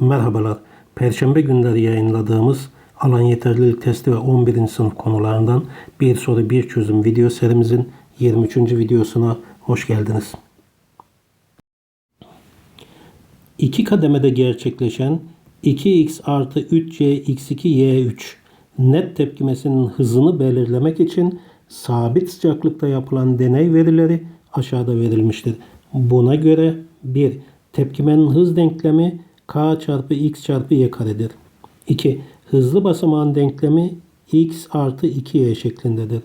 Merhabalar. Perşembe günleri yayınladığımız alan yeterlilik testi ve 11. sınıf konularından bir soru bir çözüm video serimizin 23. videosuna hoş geldiniz. İki kademede gerçekleşen 2x artı 3y x2 y3 net tepkimesinin hızını belirlemek için sabit sıcaklıkta yapılan deney verileri aşağıda verilmiştir. Buna göre 1. Tepkimenin hız denklemi k çarpı x çarpı y karedir. 2. Hızlı basamağın denklemi x artı 2y şeklindedir.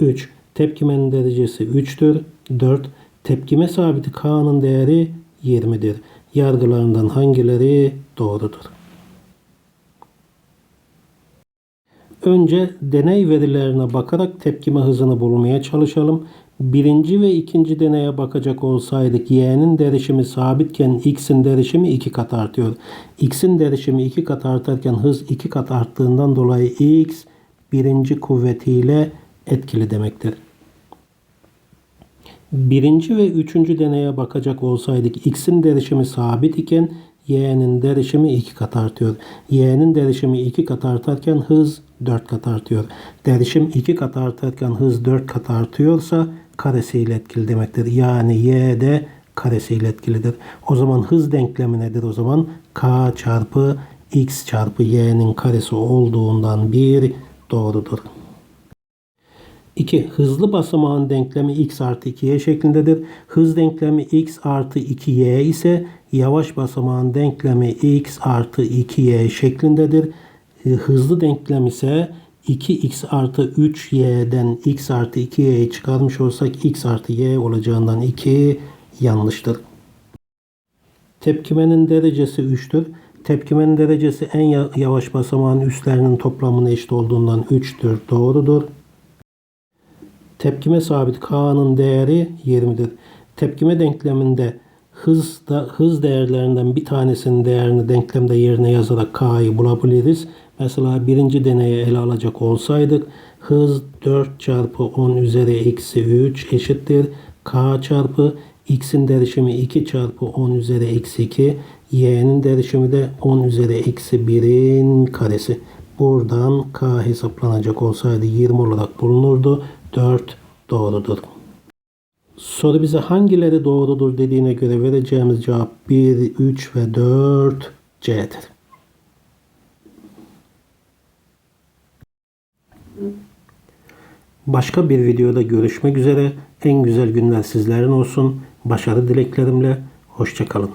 3. Tepkimenin derecesi 3'tür. 4. Tepkime sabiti k'nın değeri 20'dir. Yargılarından hangileri doğrudur? Önce deney verilerine bakarak tepkime hızını bulmaya çalışalım. Birinci ve ikinci deneye bakacak olsaydık y'nin derişimi sabitken x'in derişimi 2 kat artıyor. x'in derişimi 2 kat artarken hız 2 kat arttığından dolayı x birinci kuvvetiyle etkili demektir. Birinci ve üçüncü deneye bakacak olsaydık x'in derişimi sabit iken y'nin derişimi 2 kat artıyor. y'nin derişimi 2 kat artarken hız 4 kat artıyor. Derişim 2 kat artarken hız 4 kat artıyorsa karesiyle etkili demektir. Yani y de karesiyle etkilidir. O zaman hız denklemi nedir o zaman? k çarpı x çarpı y'nin karesi olduğundan bir doğrudur. 2. Hızlı basamağın denklemi x artı 2y şeklindedir. Hız denklemi x artı 2y ise yavaş basamağın denklemi x artı 2y şeklindedir. Hızlı denklem ise 2x artı 3y'den x artı 2y'yi çıkarmış olsak x artı y olacağından 2 yanlıştır. Tepkimenin derecesi 3'tür. Tepkimenin derecesi en ya- yavaş basamağın üstlerinin toplamına eşit olduğundan 3'tür. Doğrudur. Tepkime sabit K'nın değeri 20'dir. Tepkime denkleminde hız da, hız değerlerinden bir tanesinin değerini denklemde yerine yazarak K'yı bulabiliriz. Mesela birinci deneye ele alacak olsaydık hız 4 çarpı 10 üzeri eksi 3 eşittir. K çarpı x'in derişimi 2 çarpı 10 üzeri eksi 2 y'nin derişimi de 10 üzeri eksi 1'in karesi. Buradan k hesaplanacak olsaydı 20 olarak bulunurdu. 4 doğrudur. Soru bize hangileri doğrudur dediğine göre vereceğimiz cevap 1, 3 ve 4 C'dir. Başka bir videoda görüşmek üzere. En güzel günler sizlerin olsun. Başarı dileklerimle. Hoşçakalın.